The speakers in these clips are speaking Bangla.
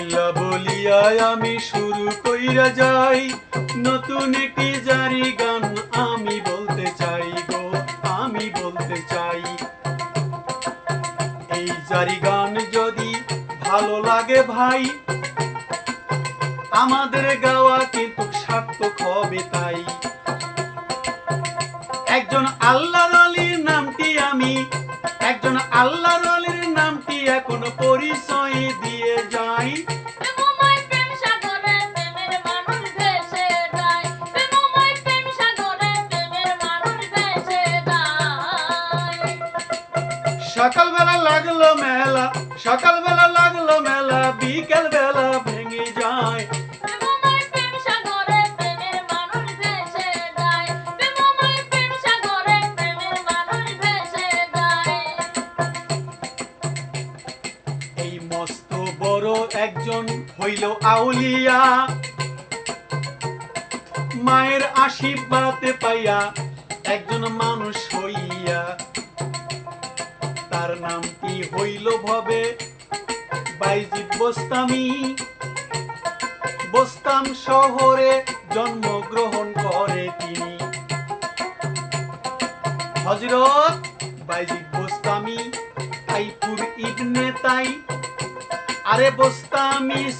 বিসমিল্লাহ বলিয়া আমি শুরু কইরা যাই। নতুন একটি জারি গান আমি বলতে চাই গো, আমি বলতে চাই। এই জারি গান যদি ভালো লাগে ভাই, আমাদের গাওয়া কিন্তু সার্থক হবে তাই। একজন আল্লাহ আলীর নামটি আমি, একজন আল্লাহ আলীর নামটি এখন বিকেল বেলা ভেঙে যায়। এই মস্ত বড় একজন হইল আউলিয়া। মায়ের আশীর্বাদ পাইয়া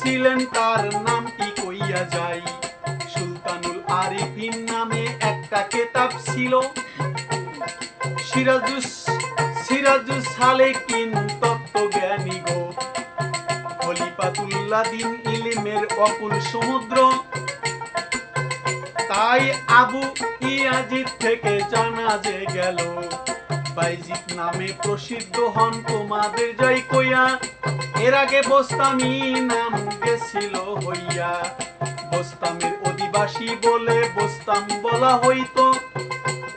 ছিলেন তার নামটি কইয়া যাই? সুলতানুল আরিফিন নামে একটা কেতাব ছিল। সিরাজুস সিরাজুস গো ইলিমের অকুল সমুদ্র। তাই আবু ইয়াজিদ থেকে জানা যে গেল বাইজিদ নামে প্রসিদ্ধ হন তোমাদের জয় কইয়া। এর আগে বোস্তামি নাম গেছিল হইয়া। বোস্তামের অধিবাসী বলে বোস্তাম বলা হইতো।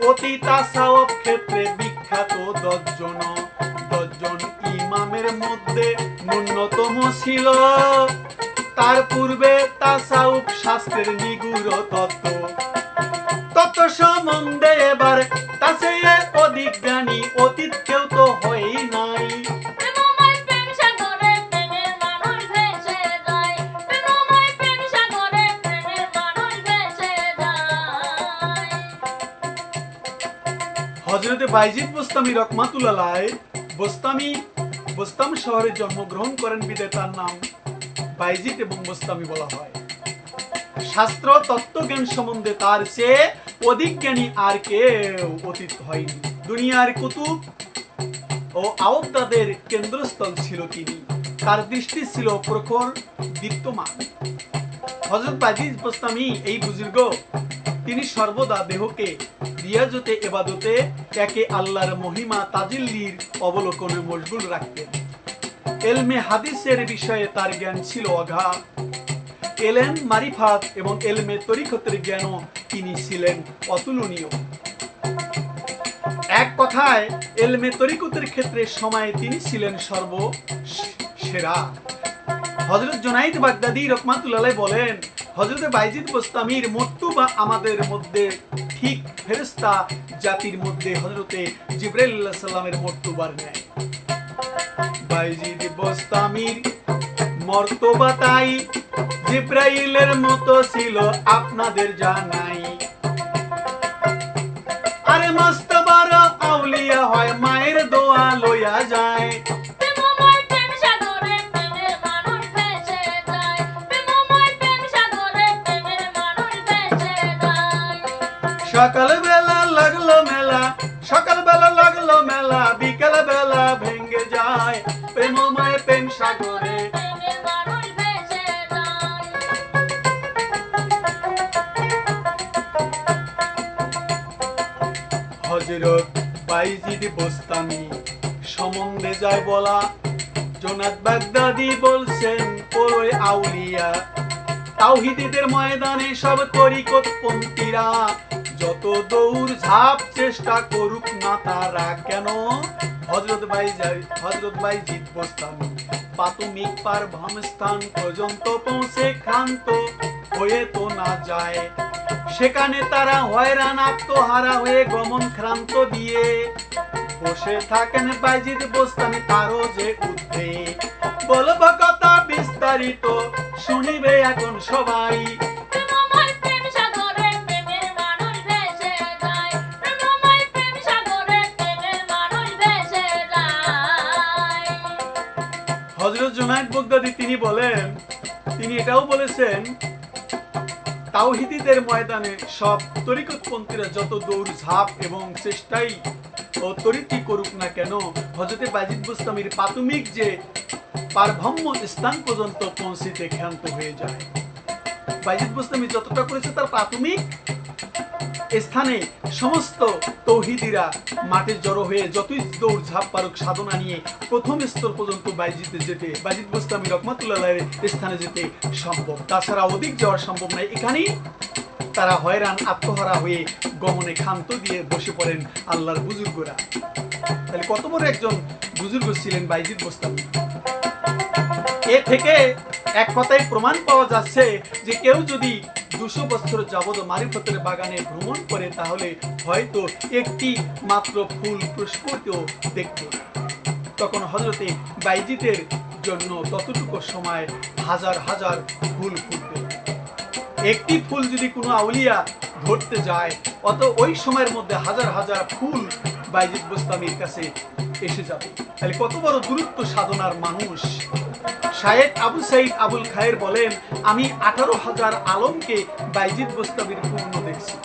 অতি তাসাওয়াব ক্ষেত্রে বিখ্যাত দশজন। দশজন ইমামের মধ্যে ন্যূনতম ছিল। তার পূর্বে তাসাউফ শাস্ত্রের নিগুড় তত্ত্ব। সম্বন্ধে এবার তাছে অধিক জ্ঞানী অতীত কেউ তো হয়ই নাই। হজরতে বাইজিদ বোস্তামি রকমাতুল্লাহ বোস্তামি বোস্তাম শহরে জন্মগ্রহণ করেন বিদে তার নাম বাইজিদ এবং বোস্তামি বলা হয়। শাস্ত্র তত্ত্বজ্ঞান সম্বন্ধে তার চেয়ে অধিক জ্ঞানী আর কেউ অতীত হয়নি। দুনিয়ার কুতুব ও আওতাদের কেন্দ্রস্থল ছিল তিনি। তার দৃষ্টি ছিল প্রখর, দীপ্তমান। হজরত বাজিজ বোস্তামি এই বুজুর্গ, তিনি সর্বদা দেহকে, রিয়াজতে, এবাদতে, একে আল্লাহর মহিমা, তাজিল্লির অবলোকনে মশগুল রাখতেন। এলমে হাদিসের বিষয়ে তার জ্ঞান ছিল অগাধ। এলেন মারিফাত এবং এলমে তরিকতের জ্ঞানও তিনি ছিলেন অতুলনীয়। এক কথায়, এলমে তরিকতের ক্ষেত্রে সময়ে তিনি ছিলেন সর্ব সেরা হজরত জোনাইদ বাগদাদি রহমাতুল্লাহ বলেন হজরত বাইজিদ বোস্তামির মর্তুবা আমাদের মধ্যে ঠিক ফেরেস্তা জাতির মধ্যে হজরতে জিব্রাইল্লাহ সাল্লামের মর্তুবার নেয়। বাইজিদ বোস্তামির মর্তবা তাই জিব্রাইলের মতো ছিল আপনাদের জানাই। সব তরিকত পন্থীরা যত দৌড় ঝাঁপ চেষ্টা করুক না তারা কেন? হজরত ভাই হজরত ভাই জিত বোস্তামি প্রাথমিক পার স্থান পর্যন্ত পৌঁছে ক্ষান্ত হয়ে তো না যায়। সেখানে তারা হয়রান আত্মহারা হয়ে গমন ক্রান্ত দিয়ে। বসে থাকেন বাইজিদ বোস্তানি তারও যে উঠে বলব কথা বিস্তারিত, শুনিবে এখন সবাই। জুনায়দ বগদাদি তিনি বলেন, তিনি এটাও বলেছেন, তাওহিদিদের ময়দানে সব তরিকতপন্থীরা যত দৌড়, ঝাঁপ এবং চেষ্টাই ও তরিতি করুক না কেন হজরতে বাজিদ বুস্তামির প্রাথমিক যে পারভম্য স্থান পর্যন্ত পৌঁছিতে ক্ষান্ত হয়ে যায়। বাইজিদ বুস্তামি যতটা করেছে তার প্রাথমিক স্থানে সমস্ত তৌহিদিরা মাঠে জড়ো হয়ে যতই দৌড় ঝাঁপ পারুক সাধনা নিয়ে প্রথম স্তর পর্যন্ত বাইজিতে যেতে, বাইজিদ বুস্তামি রহমাতুল্লাহ স্থানে যেতে সম্ভব। তাছাড়া অধিক যাওয়া সম্ভব নয়। এখানেই তারা হয়রান, আত্মহারা হয়ে গমনে ক্ষান্ত দিয়ে বসে পড়েন আল্লাহর বুজুর্গরা। তাহলে কত বড় একজন বুজুর্গ ছিলেন বাইজিদ বুস্তামি এ থেকে এক কথায় প্রমাণ পাওয়া যাচ্ছে যে কেউ যদি দুশো বছর যাবত মারিফতের বাগানে ভ্রমণ করে, তাহলে হয়তো একটি মাত্র ফুল পুষ্পত দেখতে তখন হজরতে বাইজিতের জন্য ততটুকু সময় হাজার হাজার ফুল ফুটবে। একটি ফুল যদি কোনো আউলিয়া ধরতে যায়, অত ওই সময়ের মধ্যে হাজার হাজার ফুল বাইজিদ বোস্তামির কাছে এসে যাবে। তাহলে কত বড় দূরত্ব সাধনার মানুষ শায়েদ আবু সাইদ আবুল খায়ের বলেন, আমি আঠারো হাজার আলমকে বাইজিদ বোস্তামির পূর্ণ দেখছি।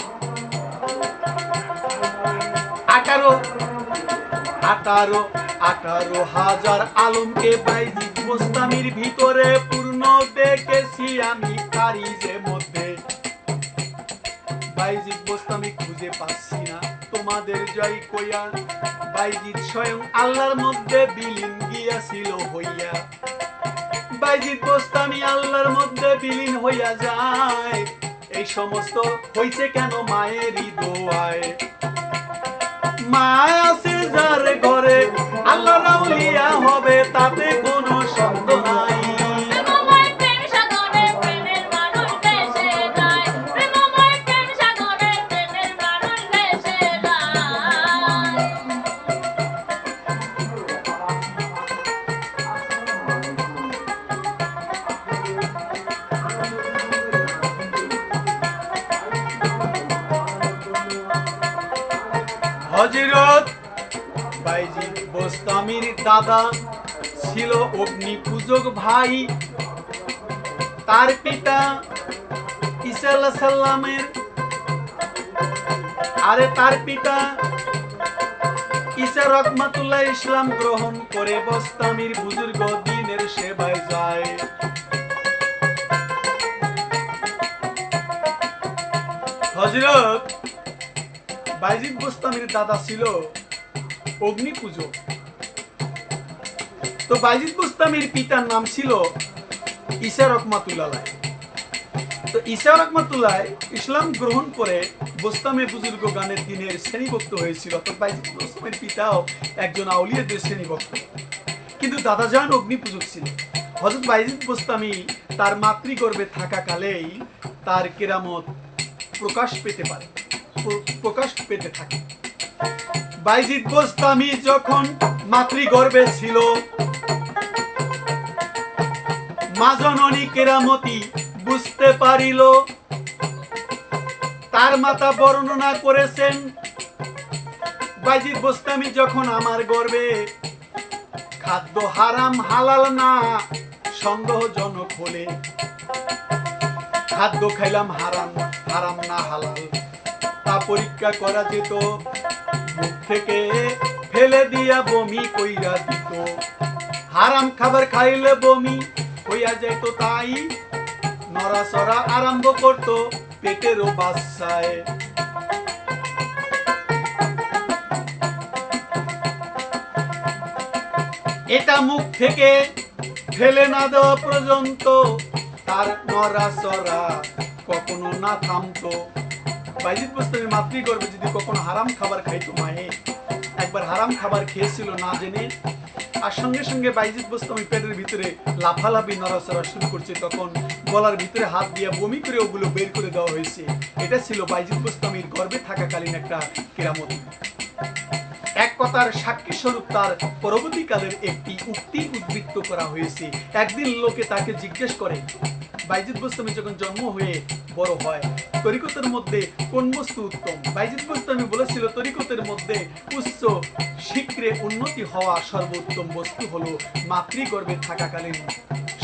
আঠারো আঠারো আঠারো হাজার আলমকে বাইজিদ বোস্তামির ভিতরে পূর্ণ দেখেছি আমি কারিজে মধ্যে। বাইজিদ বোস্তামি খুঁজে পাচ্ছি না, তোমাদের জয় কইয়া। বাইজিদ স্বয়ং আল্লাহর মধ্যে বিলীন গিয়াছিল হইয়া। বাইজিদ বোস্তামি আল্লাহর মধ্যে বিলীন হইয়া যায়। এই সমস্ত হইছে কেন মায়েরই দোয়ায়? মা আছে যার ঘরে আল্লাহ রাউলিয়া হবে, তাতে কোনো সন্দেহ নাই। দাদা ছিল অগ্নি পূজক ভাই। তার পিতা ঈসা সাল্লামের আরে তার পিতা ঈসা রহমাতুল্লাহ ইসলাম গ্রহণ করে বস্তামির বুজুর্গ দিনের সেবায় যায়। হজরত বাইজিদ বোস্তামির দাদা ছিল অগ্নি পুজো তো বাইজিদ বোস্তামির পিতার নাম ছিল ঈসা রহমাতুল্লাহ। তো ঈসা রহমাতুল্লাহ ইসলাম গ্রহণ করে বোস্তামে বুজুর্গ গানের দিনের শ্রেণীভুক্ত হয়েছিল তো বাইজিদ বোস্তামের পিতাও একজন আউলিয়াদের শ্রেণীভুক্ত। কিন্তু দাদা যান অগ্নি পূজক ছিল। হজরত বাইজিদ বোস্তামি তার মাতৃগর্ভে থাকাকালেই তার কেরামত প্রকাশ পেতে পারে, প্রকাশ পেতে থাকে। বাইজিদ বোস্তামি যখন মাতৃগর্ভে ছিল, মা জননী কেরামতি বুঝতে পারিল, তার মাতা বর্ণনা করেছেন বাইজিদ বোস্তামি যখন আমার গর্বে খাদ্য হারাম হালাল না, সন্দেহজনক হলে, খাদ্য খাইলাম হারাম হারাম না হালাল, তা পরীক্ষা করা যেত। থেকে ফেলে দিয়া বমি কইরা দিত। হারাম খাবার খাইলে বমি যেত তাই নড়াচড়া আরম্ভ পেটেরও বাচ্চায়। এটা মুখ থেকে ফেলে না দেওয়া পর্যন্ত তার নড়াচড়া কখনো না থামতো। বাইজিদ মাতৃ মাতৃগর্ভে যদি কখনো হারাম খাবার খাইতো মায়ে। একবার হারাম খাবার খেয়েছিল না জেনে, আর সঙ্গে সঙ্গে বাইজিদ বুস্তামি পেটের ভিতরে লাফালাফি, নড়াচড়া শুরু করছে। তখন গলার ভিতরে হাত দিয়ে বমি করে ওগুলো বের করে দেওয়া হয়েছে। এটা ছিল বাইজিদ বুস্তামির গর্ভে থাকাকালীন একটা কেরামতি। এক কথার সাক্ষী স্বরূপ তার পরবর্তীকালের একটি উক্তি উদ্বৃত্ত করা হয়েছে। একদিন লোকে তাকে জিজ্ঞেস করে, বাইজিদ গোস্বামী যখন জন্ম হয়ে বড় হয়, তরিকতের মধ্যে কোন বস্তু উত্তম? বাইজিদ গোস্বামী বলেছিল, তরিকতের মধ্যে উচ্চ শীঘ্রে উন্নতি হওয়া সর্বোত্তম বস্তু হলো মাতৃগর্ভে থাকাকালীন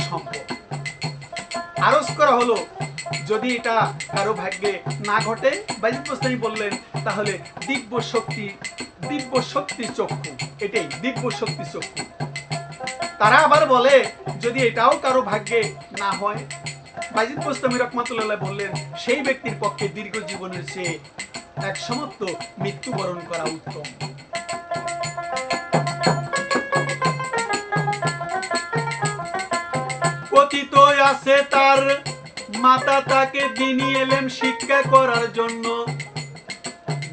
সম্পদ। আরজ করা হলো, যদি এটা কারও ভাগ্যে না ঘটে, বাইজিদ গোস্বামী বললেন, তাহলে দিব্য শক্তি দিব্য শক্তি চক্ষু, এটাই দিব্য শক্তি চক্ষু। তারা আবার বলে, যদি এটাও কারও ভাগ্যে না হয় বাইজিদ গোস্বামী রহমাতুল্লাহ বললেন, সেই ব্যক্তির পক্ষে দীর্ঘ জীবনের চেয়ে এক সমস্ত মৃত্যুবরণ করা উত্তম। কথিত আছে তার, মাতা তাকে দিনী এলেম শিক্ষা করার জন্য।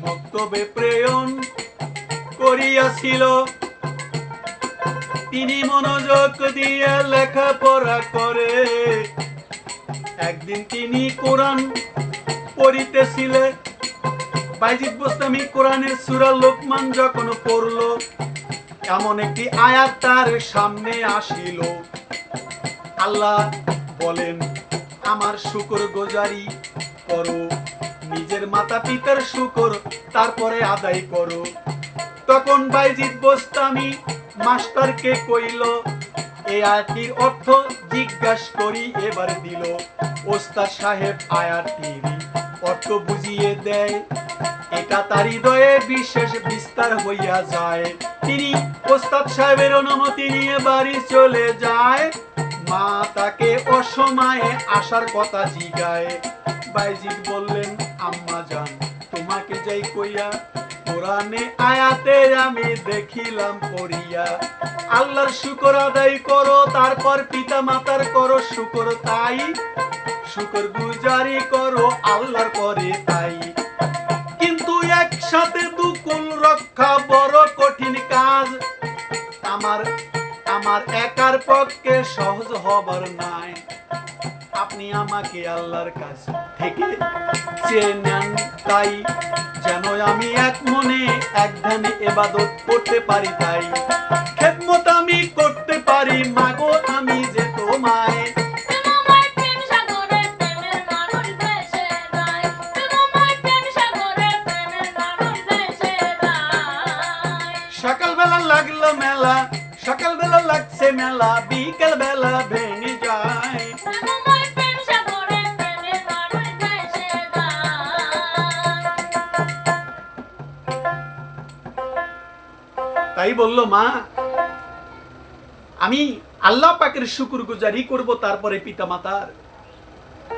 মক্তবে প্রেরণ করিয়াছিল। তিনি মনোযোগ দিয়ে লেখাপড়া করে। একদিন তিনি কোরআন পড়িতেছিলে। বাইজিদ গোস্বামী কোরআনের সূরা লোকমান যখন পড়ল, এমন একটি আয়াত তার সামনে আসিল। আল্লাহ বলেন, আমার শুকর গোজারি করো, নিজের মাতা পিতার শুকর তারপরে আদায় করো। তখন বাইজিদ বোস্তামি মাস্টারকে কইল এই আয়াতটির অর্থ জিজ্ঞাস করি এবার দিল। ওস্তাদ সাহেব আয়াতটির অর্থ বুঝিয়ে দেয়, এটা তার হৃদয়ে বিশেষ বিস্তার হইয়া যায়। তিনি ওস্তাদ সাহেবের অনুমতি নিয়ে বাড়ি চলে যায়, মা তাকে অসময়ে আসার কথা জিগায়। বাইজিদ বললেন, আম্মা জান তোমাকে যাই কইয়া কোরআনে আয়াতে আমি দেখিলাম পড়িয়া। আল্লাহর শুকর আদায় করো, তারপর পিতা মাতার করো শুকর তাই। শুকর গুজারি করো আল্লাহর পরে তাই। কিন্তু একসাথে দুকুল রক্ষা বড় কঠিন কাজ। আমার আমার একার পক্ষে সহজ হবার নাই। আপনি আমাকে আল্লাহর কাছ থেকে চেয়ে নেন তাই। যেন আমি এক মনে এক ধ্যানে এবাদত করতে পারি তাই। খেদমত আমি করতে পারি, মাগো তাই বলল, মা, আমি আল্লাহ পাকের শুকুর গুজারি করব তারপরে পিতামাতার।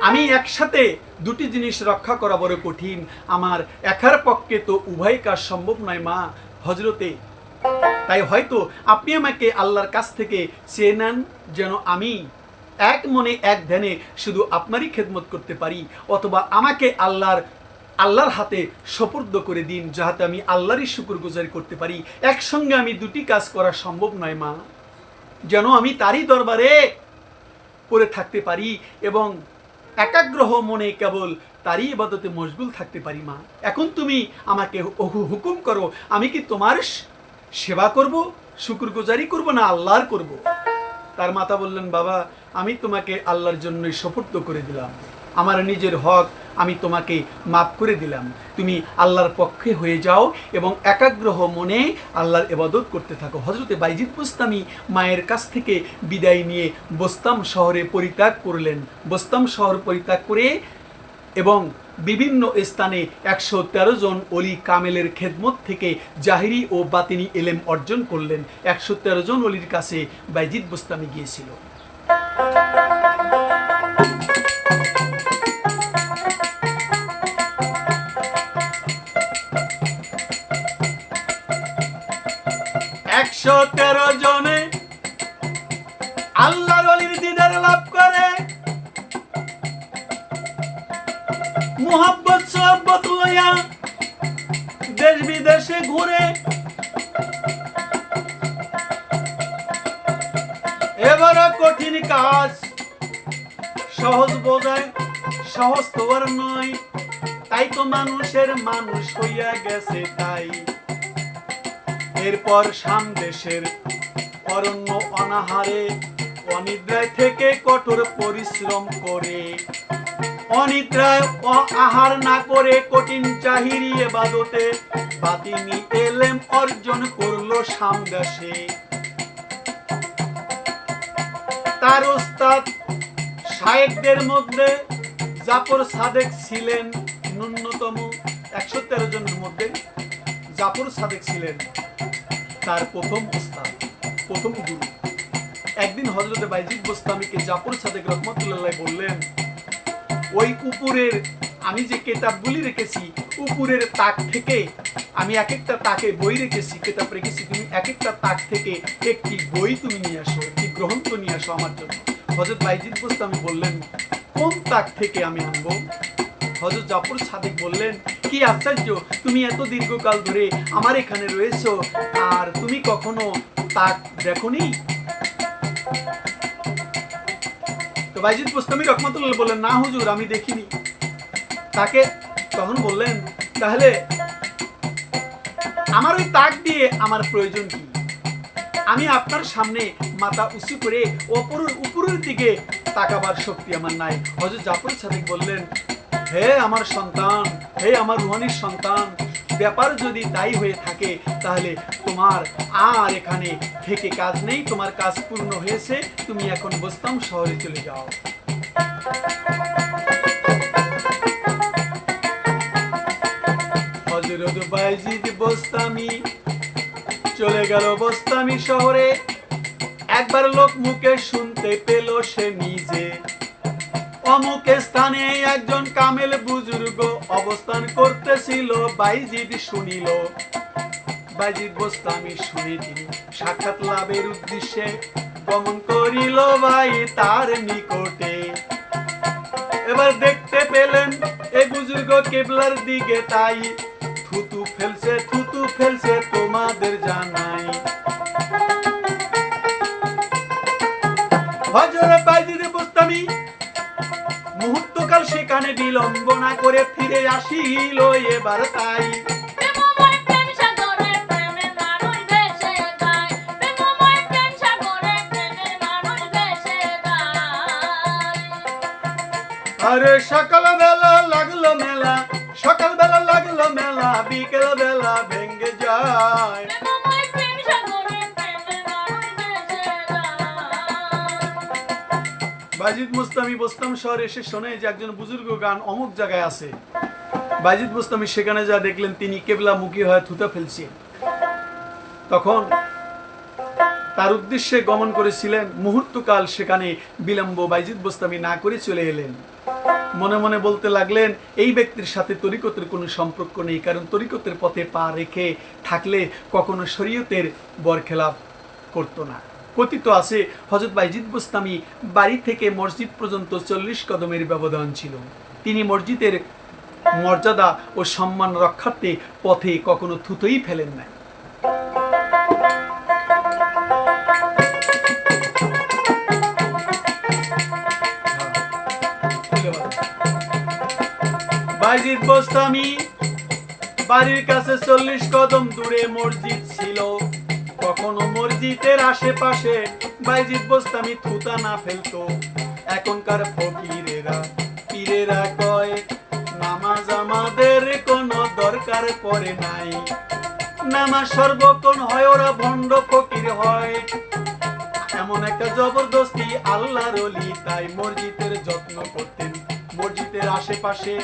আমি একসাথে দুটি জিনিস রক্ষা করা বড় কঠিন। আমার একার পক্ষে তো উভয় কাজ সম্ভব নয়, মা হজরতে তাই হয়তো আপনি আমাকে আল্লাহর কাছ থেকে চেয়ে নেন যেন আমি এক মনে এক ধ্যানে শুধু আপনারই খেদমত করতে পারি, অথবা আমাকে আল্লাহর আল্লাহর হাতে সোপর্দ করে দিন, যাহাতে আমি আল্লাহরই শুকুর গুজারি করতে পারি। একসঙ্গে আমি দুটি কাজ করা সম্ভব নয়, মা। যেন আমি তারই দরবারে পড়ে থাকতে পারি এবং একাগ্রহ মনে কেবল তারই ইবাদতে মশগুল থাকতে পারি, মা। এখন তুমি আমাকে হুকুম করো, আমি কি তোমার সেবা করব, শুকুরগুজারি করব না আল্লাহর করব? তার মাতা বললেন, বাবা, আমি তোমাকে আল্লাহর জন্যই সফর্দ করে দিলাম। আমার নিজের হক আমি তোমাকে মাফ করে দিলাম। তুমি আল্লাহর পক্ষে হয়ে যাও এবং একাগ্রহ মনে আল্লাহর এবাদত করতে থাকো। হজরতে বাইজিদ বুস্তামি মায়ের কাছ থেকে বিদায় নিয়ে বোস্তাম শহরে পরিত্যাগ করলেন। বোস্তাম শহর পরিত্যাগ করে এবং বিভিন্ন স্থানে একশো তেরো জন অলি কামেলের খেদমত থেকে জাহিরি ও বাতিনি এলেম অর্জন করলেন। একশো তেরো জন অলির কাছে বাইজিদ বুস্তামি গিয়েছিল। একশো তেরো জনে আল্লাহর অলির দিদার লাভ করে। মোহাব্বত, সোহাব্বত লইয়া দেশ বিদেশে ঘুরে। এবারে কঠিন কাজ, সহজ বোঝায়, সহজ তো আর নয়। তাই তো মানুষের মানুষ হইয়া গেছে তাই। এরপর সামদেশের অরণ্য অনাহারে, অনিদ্রায় থেকে কঠোর পরিশ্রম করে। অনিদ্রায় ও আহার না করে কঠিন চাহিরি এবাদতে বাতিনি এলেম অর্জন করল তার ওস্তাদ শায়েকদের মধ্যে জাফর সাদেক ছিলেন ন্যূনতম একশো তেরো জনের মধ্যে। জাফর সাদেক ছিলেন। তার প্রথম ওস্তাদ, প্রথম গুরু। একদিন হজরতে বাইজিদ গোস্তামিকে জাফর সাদেক রহমতুল্লাহ বললেন, ওই উপরের আমি যে কেতাবগুলি রেখেছি, উপরের তাক থেকে আমি এক একটা তাকে বই রেখেছি, কেতাব রেখেছি, তুমি এক একটা তাক থেকে একটি বই তুমি নিয়ে আসো, একটি গ্রন্থ নিয়ে আসো আমার জন্য। হজরত বাইজিদ গোস্তামি বললেন, কোন তাক থেকে আমি আনব? হজরত জাফর সাদিক বললেন, কি আশ্চর্য, তুমি এত দীর্ঘকাল ধরে আমার এখানে রয়েছো, আর তুমি কখনো তাক দেখোনি? তো বাইজিদ গোস্তামি রহমতুল্লাহ বললেন, না হুজুর, আমি দেখিনি। তাকে তখন বললেন, তাহলে আমার ওই তাক দিয়ে আমার প্রয়োজন কি? আমি আপনার সামনে মাথা উঁচু করে অপরের উপরের দিকে তাকাবার শক্তি আমার নাই। হজরত জাফর সাদিক বললেন হে আমার সন্তান, হে আমার রুহানির সন্তান, ব্যাপার যদি তাই হয়ে থাকে, তাহলে তোমার আর এখানে থেকে কাজ নেই, তোমার কাজ পূর্ণ হয়েছে, তুমি এখন বোস্তাম শহরে চলে যাও। হজরত বাইজিদ বোস্তামি চলে গেল বোস্তামি শহরে। একবার লোক মুখে শুনতে পেল সে নিজে। অমুক স্থানে একজন কামেল বুজুর্গ অবস্থান করতেছিল। বাইজিদ শুনিল। বাইজিদ বোস্তামি শুনে তিনি সাক্ষাৎ লাভের উদ্দেশ্যে গমন করিল ভাই তার নিকটে। এবার দেখতে পেলেন এই বুজুর্গ কেবলার দিকে তাই। থুতু ফেলছে থুতু ফেলছে তোমাদের জানাই। হজরত বাইজিদ বুস্তামি মুহূর্তকাল সেখানে বিলম্ব না করে ফিরে আসিল এবার তাই। আরে সকাল বেলা লাগল মেলা সকাল বেলা লাগল মেলা বিকেল বেলা ভেঙ্গে যায়। বাজিদ মুস্তামি বোস্তাম শহরে এসে শোনে যে একজন বুজুর্গ গান অমুক জায়গায় আছে। বাজিদ মুস্তামি সেখানে যা দেখলেন, তিনি কেবলা মুখী হয়ে থুতা ফেলছে। তখন তার উদ্দেশ্যে গমন করেছিলেন, মুহূর্তকাল সেখানে বিলম্ব বাইজিদ বোস্তামি না করে চলে এলেন। মনে মনে বলতে লাগলেন, এই ব্যক্তির সাথে তরিকতের কোনো সম্পর্ক নেই, কারণ তরিকতের পথে পা রেখে থাকলে কখনো শরীয়তের বরখেলাপ করতো না। কথিত আছে হজরত বাইজিদ বোস্তামি বাড়ি থেকে মসজিদ পর্যন্ত চল্লিশ কদমের ব্যবধান ছিল। তিনি মসজিদের মর্যাদা ও সম্মান রক্ষার্থে পথে কখনো থুতোই ফেলেন নাই। বাইজিদ বোস্তামি বাড়ির কাছে চল্লিশ কদম দূরে মসজিদ ছিল। কখনো মসজিদের আশেপাশে বাইজিদ বোস্তামি থুতা না ফেলতো। এখনকার ফকিরেরা, পীরেরা কয়, নামাজ আমাদের কোনো দরকার পড়ে নাই। নামাজ সর্বক্ষণ হয়, ওরা ভণ্ড ফকির হয়। এমন একটা জবরদস্তি আল্লাহর অলি তাই মসজিদের যত্ন করতেন। মসজিদের আশেপাশে,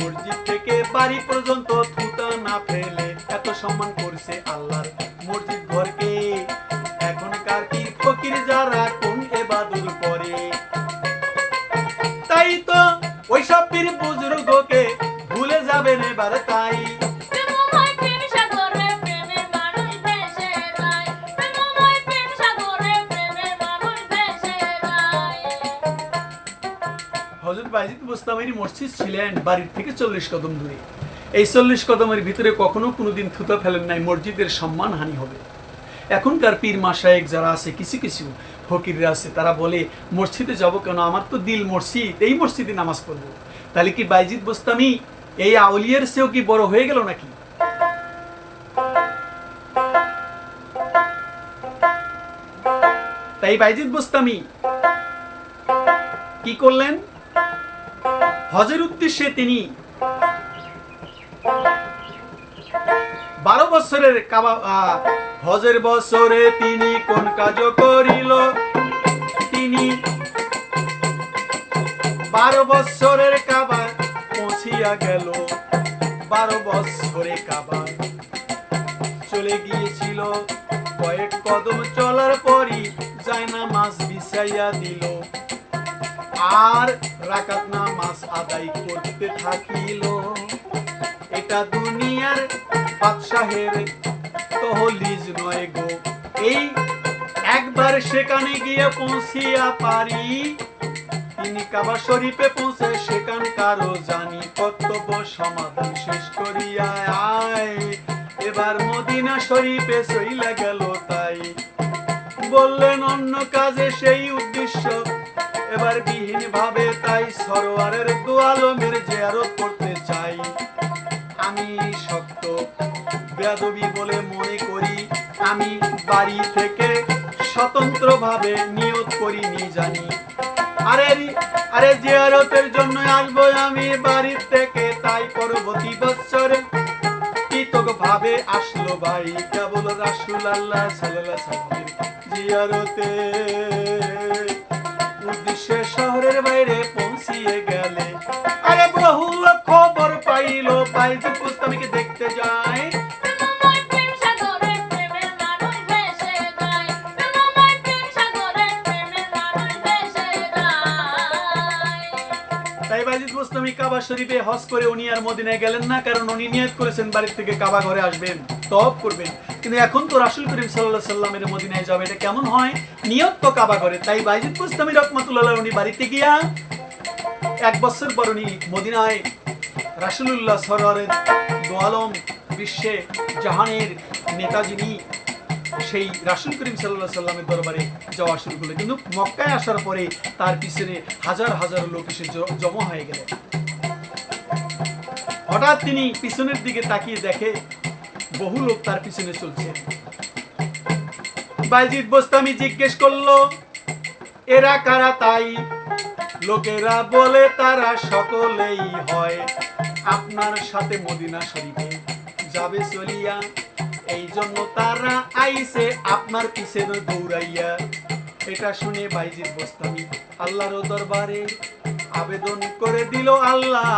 মসজিদ থেকে বাড়ি পর্যন্ত থুতা না ফেলে এত সম্মান করছে আল্লাহর। মসজিদ এখনকার পীর ফকির যারা কোন এবাদুর করে? তাই তো ওইসব পীর বুজুর্গকে ভুলে যাবেন এবার তাই। হজরত বাইজিদ মসজিদ ছিলেন বাড়ির থেকে চল্লিশ কদম দূরে। এই চল্লিশ কদমের ভিতরে কখনো কোনোদিন থুতা ফেলেন নাই মসজিদের সম্মান হানি হবে। এখনকার পীর মাসায়েক যারা আছে, কিছু কিছু ফকিররা আছে, তারা বলে, মসজিদে যাব কেন? আমার তো দিল মসজিদ, এই মসজিদে নামাজ পড়ব। তাহলে কি বাইজিদ বস্তামি এই আউলিয়ার সেও কি বড় হয়ে গেল নাকি? তাই বাইজিদ বস্তামি কি করলেন? হজের উদ্দেশ্যে তিনি বারো বছরের কাবা হজের বছরে তিনি কোন কাজ করিল? তিনি বারো বছরের কাবা পৌঁছিয়া গেল। বারো বছরে কাবা চলে গিয়েছিল। কয়েক কদম চলার পরই জায়না মাছ বিছাইয়া দিল। আর রাকাত না মাছ আদায় করতে থাকিল। এটা দুনিয়ার বাদশাহের তহলিজ নয় গো। এই একবার সেখানে গিয়ে পৌঁছিয়া পারি। তিনি কাবা শরীফে পৌঁছে সেখানকারও জানি কর্তব্য সমাধান শেষ করিয়া আয়। এবার মদিনা শরীফে সইলা গেল তাই। বললেন অন্য কাজে সেই উদ্দেশ্য। এবার বিহীন ভাবে তাই সরোয়ারের দোয়ালমের জিয়ারত করতে চাই। আমি শক্ত বেদবি বলে মনে করি, আমি বাড়ি থেকে স্বতন্ত্রভাবে নিয়োগ করিনি জানি। আরে আরে জিয়ারতের জন্য আসব আমি বাড়ির থেকে, তাই পরবর্তী বছরে ভাবে আসলো ভাই। কেবল রাসুল আল্লাহ জিয়ারতে। উদ্দেশ্যে শহরের বাইরে পৌঁছিয়ে গেলে। আরে বহু খবর পাইলো বাইজু পুস্তামিকে দেখতে যায়। মুস্তামি কাবা শরীফে হজ করে উনি আর মদিনায় গেলেন না, কারণ উনি নিয়ত করেছেন, বাড়ির থেকে কাবা ঘরে আসবেন তপ করবেন। কিন্তু এখন তো রাসুল করিম সাল্লাহ সাল্লামের মদিনায় যাবে, এটা কেমন হয়? নিয়ত তো কাবা ঘরে, তাই বাইজিদ মুস্তামি রহমাতুল্লাহ উনি বাড়িতে গিয়া এক বছর পর উনি মদিনায় রাসুলুল্লাহ সরোয়ারের দোয়ালম, বিশ্বে জাহানের নেতা যিনি সেই রাসুল করিম সাল্লাহ সাল্লামের দরবারে যাওয়া শুরু করল। কিন্তু মক্কায় আসার পরে তার পিছনে হাজার হাজার লোক এসে জমা হয়ে গেলেন হঠাৎ তিনি পিছনের দিকে তাকিয়ে দেখে বহু লোক তার পিছনে চলছে। বাইজিদ বোস্তামি জিজ্ঞেস করল, এরা কারা তাই? লোকেরা বলে তারা সকলেই হয়। আপনার সাথে মদিনা শরীফে যাবে চলিয়া। এই জন্য তারা আইসে আপনার পিছনে দৌড়াইয়া। এটা শুনে বাইজির বস্তামি আল্লাহর দরবারে আবেদন করে দিল, আল্লাহ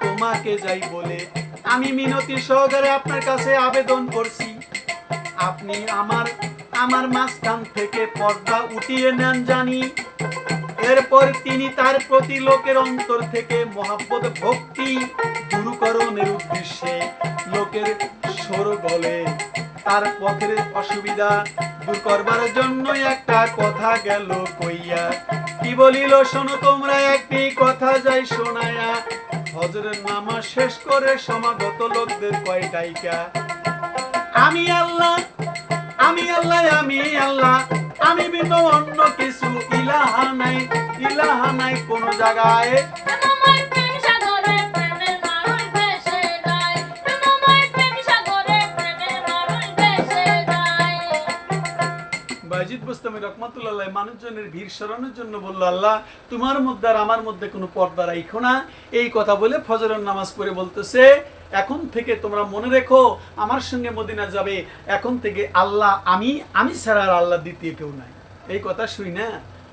তোমাকে যাই বলে। আমি মিনতি সহকারে আপনার কাছে আবেদন করছি। আপনি আমার আমার মাঝখান থেকে পর্দা উঠিয়ে নেন জানি। এরপর তিনি তার প্রতি লোকের অন্তর থেকে মহাব্বত, ভক্তি দূরকরণের উদ্দেশ্যে লোকের সর বলে। তার পথের অসুবিধা দূর করবার জন্য একটা কথা গেল কইয়া। কি বলিল, শোনো তোমরা একটি কথা যাই শোনায়া। হজরের নামাজ শেষ করে সমাগত লোকদের কয়টাইকা আমি আল্লাহ আমি আল্লাহ আমি আল্লাহ, আমি বিন অন্য কিছু ইলাহা নাই ইলাহা নাই কোন জায়গায়। বুস্তামি রহমাতুল্লাহ মানুষজনের ভিড় সরানোর জন্য বলল, আল্লাহ, তোমার মধ্যে আর আমার মধ্যে কোনো পর্দা রাখো না। এই কথা বলে ফজরের নামাজ পড়ে বলতেছে, এখন থেকে তোমরা মনে রেখো, আমার সঙ্গে মদিনা যাবে। এখন থেকে আল্লাহ আমি আমি ছাড়া আর আল্লাহ দ্বিতীয় কেউ নাই। এই কথা শুই না।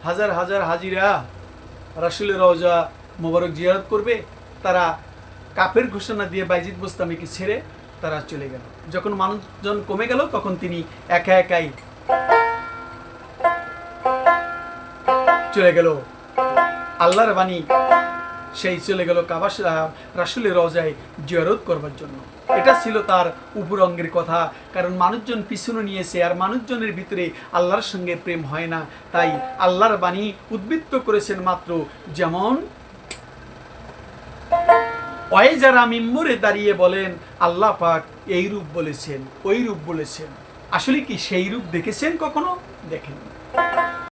হাজার হাজার হাজিরা রাসুলের রওজা মোবারক জিয়ারত করবে। তারা কাপের ঘোষণা দিয়ে বাইজিদ বুস্তামিকে ছেড়ে তারা চলে গেল। যখন মানুষজন কমে গেল, তখন তিনি একা একাই চলে গেল। আল্লাহর বাণী, সেই চলে গেল কাবা রাসুলের রজায় জিয়ারত করবার জন্য। এটা ছিল তার উপরঙ্গের কথা, কারণ মানুষজন পিছনে নিয়েছে আর মানুষজনের ভিতরে আল্লাহর সঙ্গে প্রেম হয় না। তাই আল্লাহর বাণী উদ্বৃত্ত করেছেন মাত্র যেমন ওই যারা মিম্বরে দাঁড়িয়ে বলেন, আল্লাহ পাক এই রূপ বলেছেন, ওই রূপ বলেছেন। আসলে কি সেই রূপ দেখেছেন কখনো? দেখেন